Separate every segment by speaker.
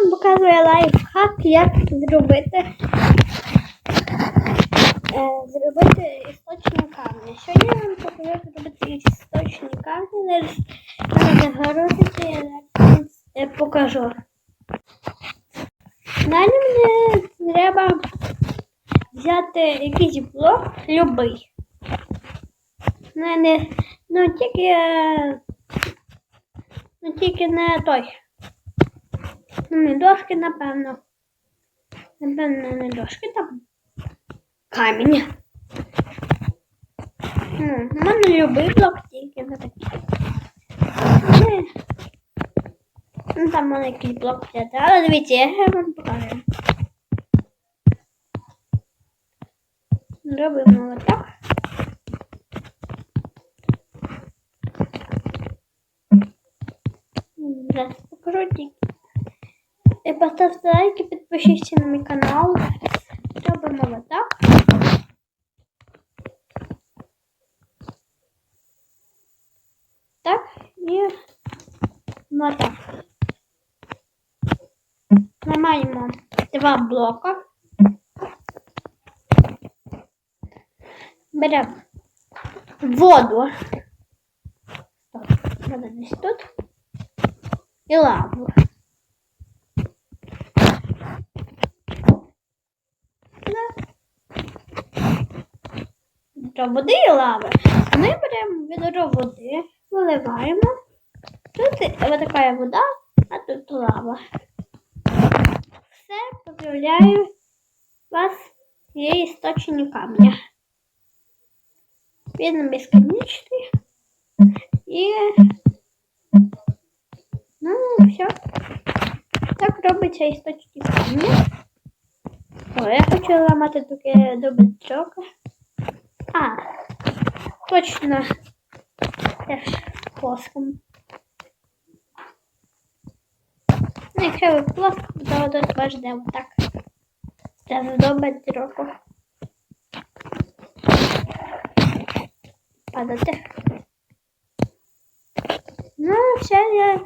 Speaker 1: вам показую лайфхак, як зробити, е, зробити істочні камні. Сьогодні я вам покажу зробити істочні камні. Зараз загородити, я зараз е, покажу. Далі мені треба взяти якийсь блок, любий. Ну, не, ну тільки, е, ну тільки не той. Ну, не дошки, напевно. Напевно, не дошки там. Камінь. У мене любий блок тільки не такий. Ну, там якийсь блок взяти. Але дивіться, я вам покажу. Робимо отак. Зараз покажу тільки. І Поставте лайк і підпишіться на мій канал. Робимо отак. Так, і отак. Наймаємо два блока. Беремо воду. Так, вода десь тут. І лаву. До води і лави. Ми беремо відро води, виливаємо. Тут така вода, а тут лава. Все поздравляю вас є істочні камня. Він безконечний. І ну, все. Так робиться істочні камня. О, я хочу ламати таке до бедрока. А, точно. Теж плоском. Ну, якщо ви плоско, то тут бачите отак. Це до бедроку. Падати. Ну, все, я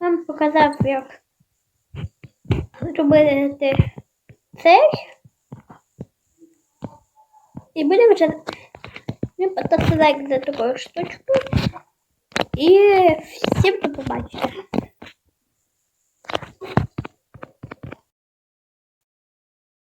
Speaker 1: вам показав, як зробити цей. І будемо вже не поставьте лайк за такую штучку. И всем до побачення.